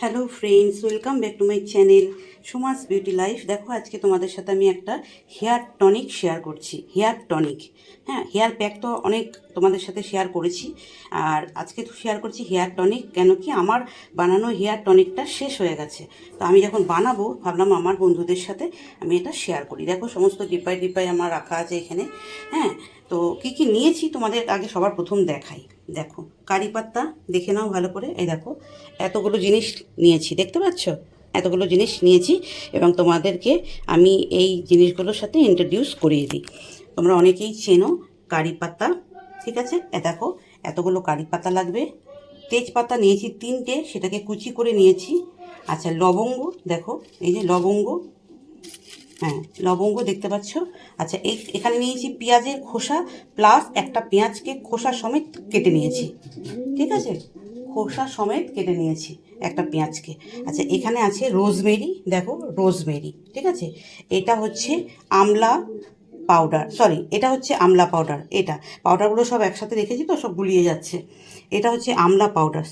Hello friends, welcome back to my channel Suma's beauty life. দেখো, আজকে তোমাদের সাথে আমি একটা হেয়ার টনিক শেয়ার করছি, হেয়ার টনিক। হ্যাঁ হেয়ার প্যাক তো অনেক তোমাদের সাথে শেয়ার করেছি, আর আজকে তো শেয়ার করছি হেয়ার টনিক, কেন কি আমার বানানো হেয়ার টনিকটা শেষ হয়ে গেছে। তো আমি যখন বানাবো, ভাবলাম আমার বন্ধুদের সাথে আমি এটা শেয়ার করি। দেখো, সমস্ত ডিপাই ডিপাই আমার রাখা আছে এখানে হ্যাঁ তো কি কি নিয়েছি তোমাদের আগে সবার প্রথম দেখাই। দেখো, কারি পাত্তা, দেখে নাও ভালো করে। এই দেখো, এতগুলো জিনিস নিয়েছি, দেখতে পাচ্ছ? এতগুলো জিনিস নিয়েছি এবং তোমাদেরকে আমি এই জিনিসগুলোর সাথে ইন্ট্রোডিউস করিয়ে দিই। তোমরা অনেকেই চেনো কারি পাতা ঠিক আছে? এ দেখো, এতগুলো কারি পাতা লাগবে। তেজপাতা নিয়েছি তিনটে, সেটাকে কুচি করে নিয়েছি। আচ্ছা লবঙ্গ, দেখো, এই যে লবঙ্গ হ্যাঁ লবঙ্গ দেখতে পাচ্ছ? আচ্ছা এই, এখানে নিয়েছি পেঁয়াজের খোসা প্লাস একটা পেঁয়াজকে খোসা সমেত কেটে নিয়েছি। ঠিক আছে? খোসা সমেত কেটে নিয়েছি একটা পেঁয়াজকে। আচ্ছা এখানে আছে রোজমেরি দেখো রোজমেরি ঠিক আছে? এটা হচ্ছে আমলা পাউডার সরি এটা হচ্ছে আমলা পাউডার এটা। পাউডারগুলো সব একসাথে রেখেছি তো, সব গুলিয়ে যাচ্ছে। এটা হচ্ছে আমলা পাউডার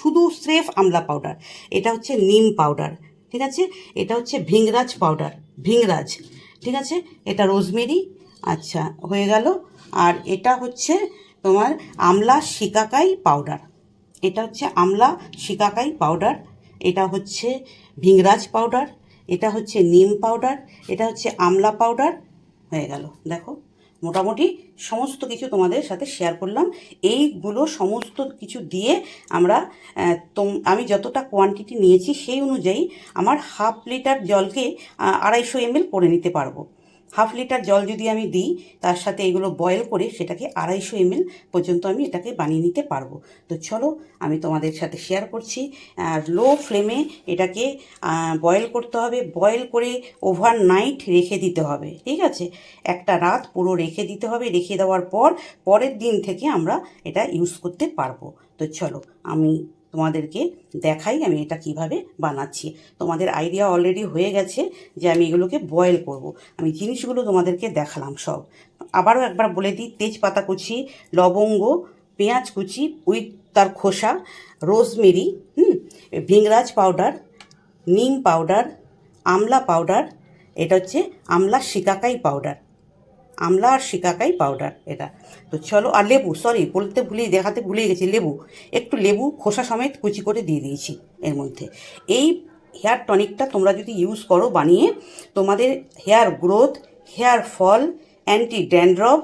শুধু স্রেফ আমলা পাউডার এটা হচ্ছে নিম পাউডার ঠিক আছে? এটা হচ্ছে ভিংরাজ পাউডার ভিংরাজ, ঠিক আছে? এটা রোজমেরি আচ্ছা হয়ে গেল। আর এটা হচ্ছে তোমার আমলা শিকাকাই পাউডার। এটা হচ্ছে আমলা শিকাকাই পাউডার। এটা হচ্ছে ভিংরাজ পাউডার। এটা হচ্ছে নিম পাউডার। এটা হচ্ছে আমলা পাউডার। হয়ে গেল, দেখো। মোটামুটি সমস্ত কিছু তোমাদের সাথে শেয়ার করলাম। এইগুলো সমস্ত কিছু দিয়ে আমরা আমি যতটা কোয়ান্টিটি নিয়েছি সেই অনুযায়ী আমার হাফ লিটার জলকে আড়াইশো এমএল করে নিতে পারব। হাফ লিটার জল যদি আমি দিই, তার সাথে এগুলো বয়েল করে সেটাকে আড়াইশো এমএল পর্যন্ত আমি এটাকে বানিয়ে নিতে পারব। তো চলো, আমি তোমাদের সাথে শেয়ার করছি। আর লো ফ্লেমে এটাকে বয়েল করতে হবে। বয়েল করে ওভার নাইট রেখে দিতে হবে, ঠিক আছে? একটা রাত পুরো রেখে দিতে হবে। রেখে দেওয়ার পর, পরের দিন থেকে আমরা এটা ইউজ করতে পারব। তো চলো, আমি তোমাদেরকে দেখাই আমি এটা কীভাবে বানাচ্ছি। তোমাদের আইডিয়া অলরেডি হয়ে গেছে যে আমি এগুলোকে বয়েল করব। আমি জিনিসগুলো তোমাদেরকে দেখালাম সব। আবারও একবার বলে দিই, তেজপাতা কুচি, লবঙ্গ, পেঁয়াজ কুচি উইথ তার খোসা rosemary hmm bhringraj powder neem powder amla powder এটা হচ্ছে আমলা শিকাকাই পাউডার আমলা আর শিকাকাই পাউডার এটা। তো চলো, আর লেবু সরি বলতে ভুলে দেখাতে ভুলে গেছি, লেবু। একটু লেবু, খোসা সমেত কুচি করে দিয়ে দিয়েছি এর মধ্যে। এই হেয়ার টনিকটা তোমরা যদি ইউজ করো বানিয়ে, তোমাদের hair growth hair fall anti dandruff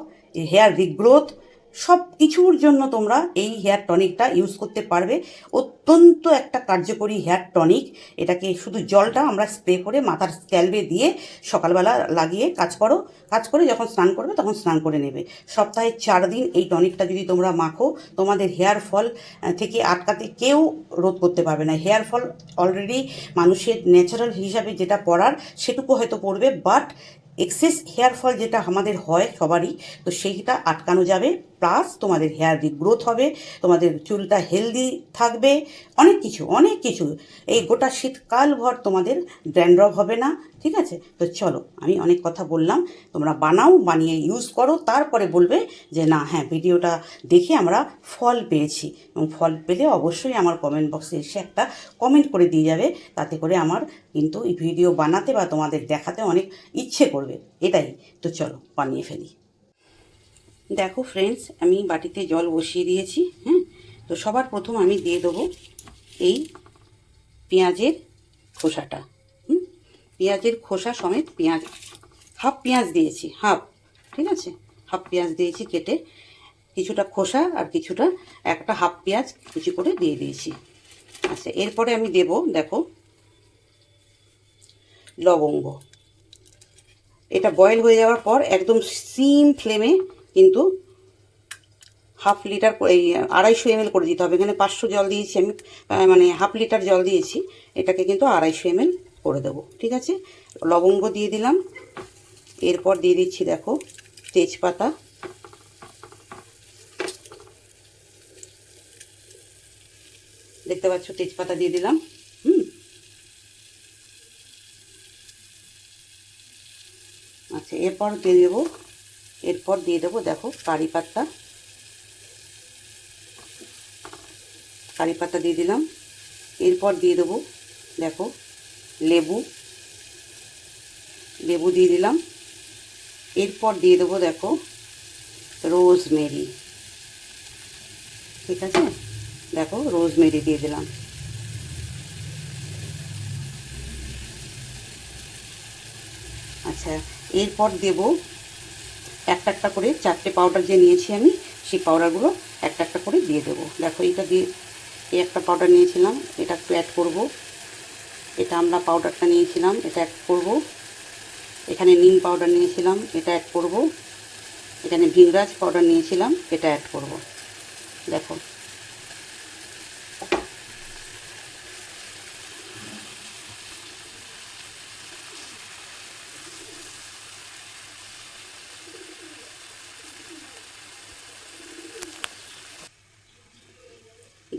hair regrowth সব কিছুর জন্য তোমরা এই হেয়ার টনিকটা ইউজ করতে পারবে। অত্যন্ত একটা কার্যকরী হেয়ার টনিক। এটাকে শুধু জলটা আমরা স্প্রে করে মাথার স্ক্যালবে দিয়ে সকালবেলা লাগিয়ে কাজ করো। কাজ করে যখন স্নান করবে তখন স্নান করে নেবে। সপ্তাহে চার দিন এই টনিকটা যদি তোমরা মাখো, তোমাদের হেয়ার ফল থেকে আটকাতে কেউ রোধ করতে পারবে না। হেয়ার ফল অলরেডি মানুষের ন্যাচারাল হিসাবে যেটা পড়ার সেটুকু হয়তো পড়বে বাট এক্সেস হেয়ার ফল যেটা আমাদের হয় সবারই, তো সেইটা আটকানো যাবে। প্লাস তোমাদের হেয়ার গ্রোথ হবে, তোমাদের চুলটা হেলদি থাকবে, অনেক কিছু অনেক কিছু। এই গোটা শীতকাল ভর তোমাদের ড্যান্ড্রফ হবে না, ঠিক আছে? তো চলো, আমি অনেক কথা বললাম, তোমরা বানাও, বানিয়ে ইউজ করো, তারপরে বলবে যে না হ্যাঁ ভিডিওটা দেখে আমরা ফল পেয়েছি। এবং ফল পেলে অবশ্যই আমার কমেন্ট বক্সে এসে একটা কমেন্ট করে দিয়ে যাবে, তাতে করে আমার কিন্তু এই ভিডিও বানাতে বা তোমাদের দেখাতে অনেক ইচ্ছে করবে। এটাই, তো চলো, বানিয়ে ফেলি। দেখো ফ্রেন্ডস আমি বাটিতে জল বসিয়ে দিয়েছি হ্যাঁ তো সবার প্রথম আমি দিয়ে দেবো এই পেঁয়াজের খোসাটা, হুম? পেঁয়াজের খোসা সমেত পেঁয়াজ, হাফ পেঁয়াজ দিয়েছি, হাফ, ঠিক আছে? হাফ পেঁয়াজ দিয়েছি কেটে, কিছুটা খোসা আর কিছুটা, একটা হাফ পেঁয়াজ কুচি করে দিয়ে দিয়েছি। আচ্ছা এরপরে আমি দেব, দেখো, লবঙ্গ। এটা বয়েল হয়ে যাওয়ার পর একদম সিম ফ্লেমে কিন্তু হাফ লিটার এই আড়াইশো এমএল করে দিতে হবে। এখানে পাঁচশো জল দিয়েছি আমি মানে হাফ লিটার জল দিয়েছি। এটাকে কিন্তু আড়াইশো এমএল করে দেবো, ঠিক আছে? লবঙ্গ দিয়ে দিলাম। এরপর দিয়ে দিচ্ছি, দেখো, তেজপাতা। দেখতে পাচ্ছ, তেজপাতা দিয়ে দিলাম। হুম। আচ্ছা এরপর দিয়ে দেবো এরপর দিয়ে দেবো, দেখো, কারি পাত্তা কারি পাতা দিয়ে দিলাম। এরপর দিয়ে দেবো, দেখো, লেবু। লেবু দিয়ে দিলাম। এরপর দিয়ে দেবো, দেখো, রোজমেরি। ঠিক আছে? দেখো, রোজমেরি দিয়ে দিলাম। আচ্ছা এরপর দেব একটা একটা করে চারটে পাউডার যে নিয়েছি আমি, সেই পাউডারগুলো একটা একটা করে দিয়ে দেবো। দেখো এটা দিয়ে এই একটা পাউডার নিয়েছিলাম, এটা একটু অ্যাড করব। এটা আমরা পাউডারটা নিয়েছিলাম, এটা অ্যাড করব। এখানে নিম পাউডার নিয়েছিলাম, এটা অ্যাড করব। এখানে ভিনরাজ পাউডার নিয়েছিলাম, এটা অ্যাড করব। দেখো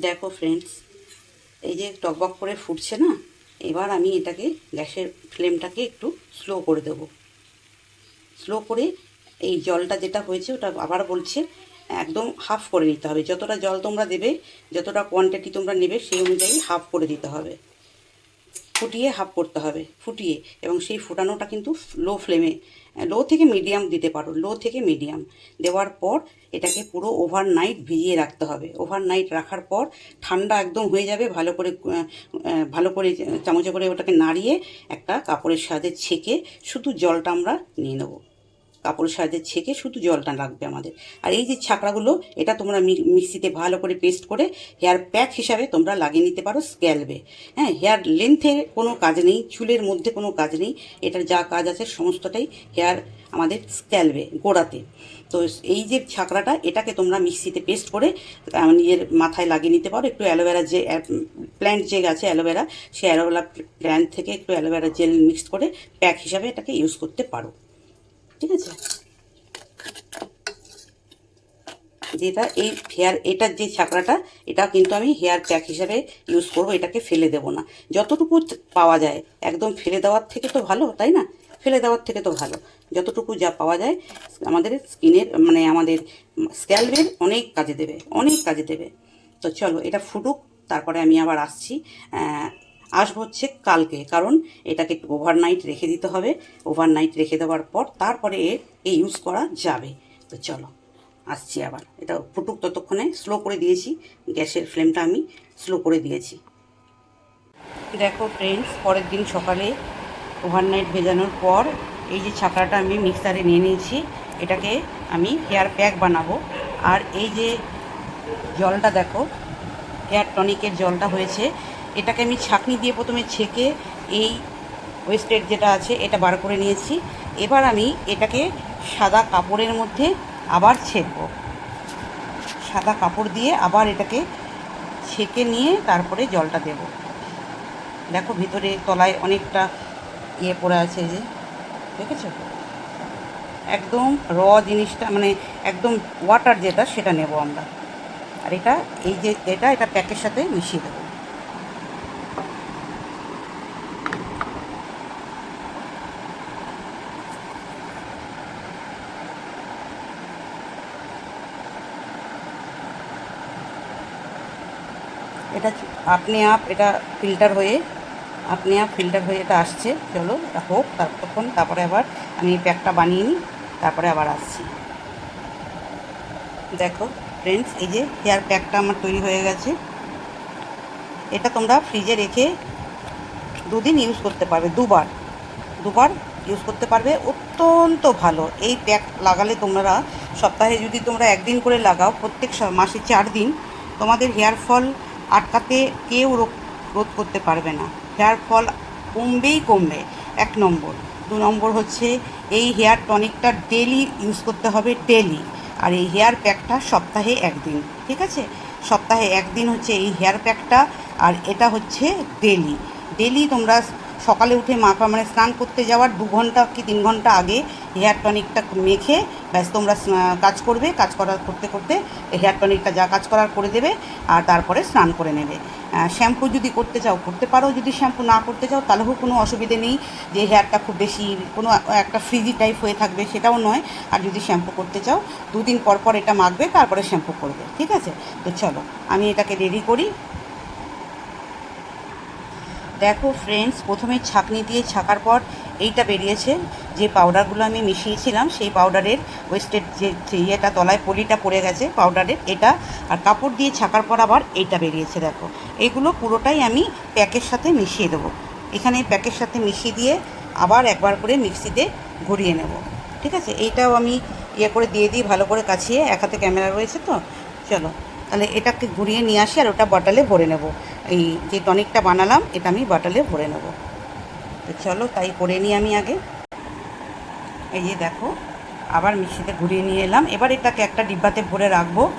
দেখো ফ্রেন্ডস এই যে টকবক করে ফুটছে না, এবার আমি এটাকে গ্যাসের ফ্লেমটাকে একটু স্লো করে দেব। স্লো করে এই জলটা যেটা হয়েছে ওটা আবার বলছে একদম হাফ করে নিতে হবে। যতটা জল তোমরা দেবে, যতটা কোয়ান্টিটি তোমরা নেবে, সেই অনুযায়ী হাফ করে দিতে হবে। ফুটিয়ে হাফ করতে হবে, ফুটিয়ে। এবং সেই ফুটানোটা কিন্তু লো ফ্লেমে লো থেকে মিডিয়াম দিতে পারো লো থেকে মিডিয়াম দেওয়ার পর এটাকে পুরো ওভার নাইট ভিজিয়ে রাখতে হবে। ওভার নাইট রাখার পর ঠান্ডা একদম হয়ে যাবে, ভালো করে ভালো করে চামচে করে ওটাকে নাড়িয়ে একটা কাপড়ের সাহায্যে ছেঁকে শুধু জলটা আমরা নিয়ে নেব। কাপড়ের সাহায্যে ছেঁকে শুধু জলটা লাগবে আমাদের। আর এই যে ছাকড়াগুলো, এটা তোমরা মিক্সিতে ভালো করে পেস্ট করে হেয়ার প্যাক হিসাবে তোমরা লাগিয়ে নিতে পারো স্ক্যালবে হ্যাঁ হেয়ার লেন্থে কোনো কাজ নেই, চুলের মধ্যে কোনো কাজ নেই এটার যা কাজ আছে সমস্তটাই হেয়ার আমাদের স্ক্যালবে গোড়াতে। তো এই যে ছাকড়াটা, এটাকে তোমরা মিক্সিতে পেস্ট করে নিজের মাথায় লাগিয়ে নিতে পারো। একটু অ্যালোভেরা যে প্ল্যান্ট যে আছে অ্যালোভেরা সেই অ্যালোভেরা প্ল্যান্ট থেকে একটু অ্যালোভেরা জেল মিক্স করে প্যাক হিসাবে এটাকে ইউজ করতে পারো। ঠিক আছে? যেটা এই হেয়ার এটার যে ছাকড়াটা এটা কিন্তু আমি হেয়ার প্যাক হিসাবে ইউজ করব, এটাকে ফেলে দেব না। যতটুকু পাওয়া যায়, একদম ফেলে দেওয়ার থেকে তো ভালো, তাই না? ফেলে দেওয়ার থেকে তো ভালো। যতটুকু যা পাওয়া যায়, আমাদের স্কিনের মানে আমাদের স্ক্যাল্পের অনেক কাজে দেবে, অনেক কাজে দেবে। তো চলো, এটা ফুটুক, তারপরে আমি আবার আসছি আসব হচ্ছে কালকে, কারণ এটাকে ওভারনাইট রেখে দিতে হবে। ওভারনাইট রেখে দেওয়ার পর তারপরে এর এই ইউজ করা যাবে। তো চলো, আসছি আবার। এটা ফুটুক ততক্ষণে স্লো করে দিয়েছি। গ্যাসের ফ্লেমটা আমি স্লো করে দিয়েছি। দেখো ফ্রেন্ডস পরের দিন সকালে ওভারনাইট ভেজানোর পর এই যে ছাকড়াটা আমি মিক্সারে নিয়ে নিয়েছি, এটাকে আমি হেয়ার প্যাক বানাবো। আর এই যে জলটা দেখো হেয়ার টনিকের জলটা হয়েছে। এটাকে আমি ছাঁকনি দিয়ে প্রথমে ছেঁকে এই ওয়েস্টেড যেটা আছে, এটা বার করে নিয়েছি। এবার আমি এটাকে সাদা কাপড়ের মধ্যে আবার ছেঁকবো। সাদা কাপড় দিয়ে আবার এটাকে ছেঁকে নিয়ে তারপরে জলটা দেব। দেখো ভিতরে তলায় অনেকটা ইয়ে পড়ে আছে যে, দেখেছ? একদম র জিনিসটা মানে একদম ওয়াটার যেটা, সেটা নেব আমরা। আর এটা, এই যে এটা এটা প্যাকের সাথে মিশিয়ে দেবো। এটা আপনি আপ, এটা ফিল্টার হয়ে, আপনি আপ ফিল্টার হয়ে এটা আসছে। চলো, এটা হোক ততক্ষণ তারপরে আবার আমি প্যাকটা বানিয়ে নিই, তারপরে আবার আসছি। দেখো ফ্রেন্ডস এই যে হেয়ার প্যাকটা আমার তৈরি হয়ে গেছে। এটা তোমরা ফ্রিজে রেখে দুদিন ইউজ করতে পারবে, দুবার। দুবার ইউজ করতে পারবে, অত্যন্ত ভালো। এই প্যাক লাগালে তোমরা সপ্তাহে যদি তোমরা একদিন করে লাগাও, প্রত্যেক মাসে চার দিন, তোমাদের হেয়ার ফল আটকাতে কেউ রোধ করতে পারবে না। হেয়ার ফল কমবেই কমবে। এক নম্বর। দু নম্বর হচ্ছে, এই হেয়ার টনিকটা ডেলি ইউজ করতে হবে ডেলি আর এই হেয়ার প্যাকটা সপ্তাহে একদিন, ঠিক আছে? সপ্তাহে একদিন হচ্ছে এই হেয়ার প্যাকটা, আর এটা হচ্ছে ডেলি ডেলি তোমরা সকালে উঠে মাখা মানে স্নান করতে যাওয়ার দু ঘণ্টা কি তিন ঘণ্টা আগে হেয়ার টনিকটা মেখে ব্যাস তোমরা কাজ করবে, কাজ করার করতে করতে হেয়ার টনিকটা যা কাজ করার করে দেবে, আর তারপরে স্নান করে নেবে। শ্যাম্পু যদি করতে চাও, করতে পারো। যদি শ্যাম্পু না করতে চাও তাহলেও কোনো অসুবিধে নেই যে হেয়ারটা খুব বেশি, কোনো একটা ফ্রিজি টাইপ হয়ে থাকবে, সেটাও নয়। আর যদি শ্যাম্পু করতে চাও দুদিন পর পর এটা মাখবে, তারপরে শ্যাম্পু করবে, ঠিক আছে? তো চলো, আমি এটাকে রেডি করি। দেখো ফ্রেন্ডস প্রথমে ছাঁকনি দিয়ে ছাকার পর এইটা বেরিয়েছে। যে পাউডারগুলো আমি মিশিয়েছিলাম, সেই পাউডারের ওয়েস্টেড যে ইয়েটা, তলায় পলিটা পড়ে গেছে পাউডারের এটা আর কাপড় দিয়ে ছাকার পর আবার এইটা বেরিয়েছে দেখো। এগুলো পুরোটাই আমি প্যাকের সাথে মিশিয়ে দেবো। এখানে প্যাকের সাথে মিশিয়ে দিয়ে আবার একবার করে মিক্সিতে ঘুরিয়ে নেব। ঠিক আছে? এইটাও আমি ইয়ে করে দিয়ে দিই, ভালো করে কাছিয়ে। এক হাতে ক্যামেরা রয়েছে তো? চলো। তাহলে এটাকে ঘুরিয়ে নিয়ে আসি আর ওটা বটলে ভরে নেব। এই যে টনিকটা বানালাম, এটা আমি বটলে ভরে নেব। তো চলো, তাই করে নিই আমি আগে। এই যে দেখো, আবার মিক্সিতে ঘুরিয়ে নিয়ে এলাম। এবার এটাকে একটা ডিব্বাতে ভরে রাখব।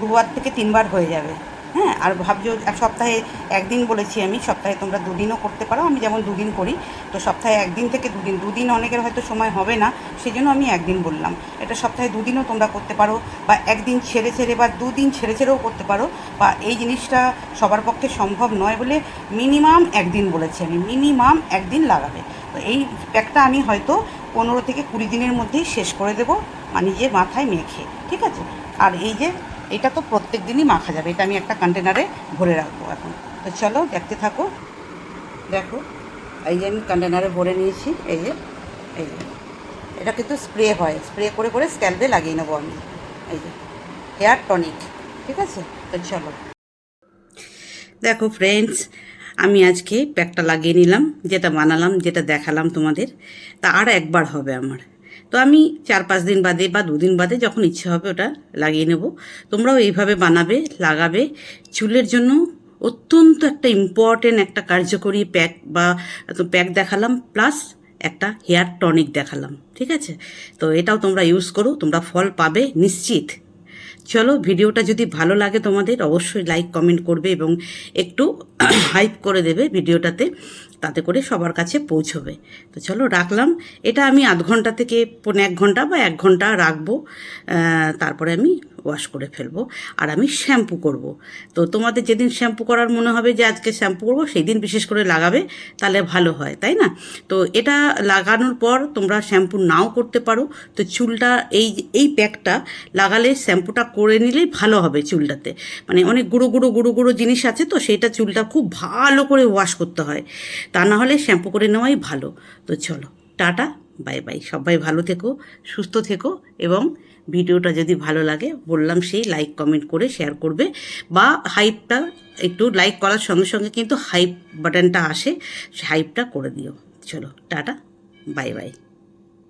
দুবার থেকে তিনবার হয়ে যাবে। হ্যাঁ আর ভাবছ এক সপ্তাহে একদিন বলেছি আমি, সপ্তাহে তোমরা দুদিনও করতে পারো, আমি যেমন দুদিন করি, তো সপ্তাহে একদিন থেকে দুদিন দুদিন অনেকের হয়তো সময় হবে না সেই জন্য আমি একদিন বললাম। এটা সপ্তাহে দুদিনও তোমরা করতে পারো, বা একদিন ছেড়ে ছেড়ে, বা দুদিন ছেড়ে ছেড়েও করতে পারো, বা এই জিনিসটা সবার পক্ষে সম্ভব নয় বলে মিনিমাম একদিন বলেছি আমি, মিনিমাম একদিন লাগাবে। তো এই প্যাকটা আমি হয়তো পনেরো থেকে কুড়ি দিনের মধ্যেই শেষ করে দেবো নিজের মাথায় মেখে, ঠিক আছে? আর এই যে এটা তো প্রত্যেক দিনই মাখা যাবে, এটা আমি একটা কন্টেনারে ভরে রাখব এখন। তো চলো, দেখতে থাকো। দেখো, এই যে আমি কন্টেনারে ভরে নিয়েছি, এই যে এই যে। এটা কিন্তু স্প্রে হয় স্প্রে করে করে স্ক্যাল্পে লাগিয়ে নেব আমি। এই যে হেয়ার টনিক ঠিক আছে? তো চলো। দেখো ফ্রেন্ডস আমি আজকে প্যাকটা লাগিয়ে নিলাম, যেটা বানালাম, যেটা দেখালাম তোমাদের, তা আর একবার হবে আমার। তো আমি চার পাঁচ দিন বাদে বা দুদিন বাদে যখন ইচ্ছে হবে ওটা লাগিয়ে নেব। তোমরাও এইভাবে বানাবে, লাগাবে। চুলের জন্য অত্যন্ত একটা ইম্পর্টেন্ট একটা কার্যকরী প্যাক বা প্যাক দেখালাম প্লাস একটা হেয়ার টনিক দেখালাম, ঠিক আছে? তো এটাও তোমরা ইউজ করো, তোমরা ফল পাবে নিশ্চিত। চলো, ভিডিওটা যদি ভালো লাগে তোমাদের, অবশ্যই লাইক কমেন্ট করবে এবং একটু হাইপ করে দেবে ভিডিওটাতে। তাতে করে সবার কাছে পৌঁছবে। তো চলো রাখলাম। এটা আমি আধ ঘণ্টা থেকে পনেরো এক ঘণ্টা বা এক ঘণ্টা রাখব তারপরে আমি ওয়াশ করে ফেলব। আর আমি শ্যাম্পু করব। তো তোমাদের যেদিন শ্যাম্পু করার মনে হবে যে আজকে শ্যাম্পু করব সেই দিন বিশেষ করে লাগাবে, তাহলে ভালো হয়, তাই না? তো এটা লাগানোর পর তোমরা শ্যাম্পু নাও করতে পারো। তো চুলটা, এই এই প্যাকটা লাগালে শ্যাম্পুটা করে নিলেই ভালো হবে চুলটাতে। মানে অনেক গুঁড়ো গুঁড়ো গুঁড়ো গুঁড়ো জিনিস আছে তো, সেটা চুলটা খুব ভালো করে ওয়াশ করতে হয়। তা না হলে শ্যাম্পু করে নেওয়াই ভালো। তো চলো, টাটা, বাই বাই। সবাই ভালো থেকো, সুস্থ থেকো এবং ভিডিওটা যদি ভালো লাগে, বললাম সেই লাইক, কমেন্ট করে শেয়ার করবে বা হাইপটা একটু লাইক করার সঙ্গে সঙ্গে কিন্তু হাইপ বাটনটা আসে হাইপটা করে দিও। চলো, টাটা, বাই বাই।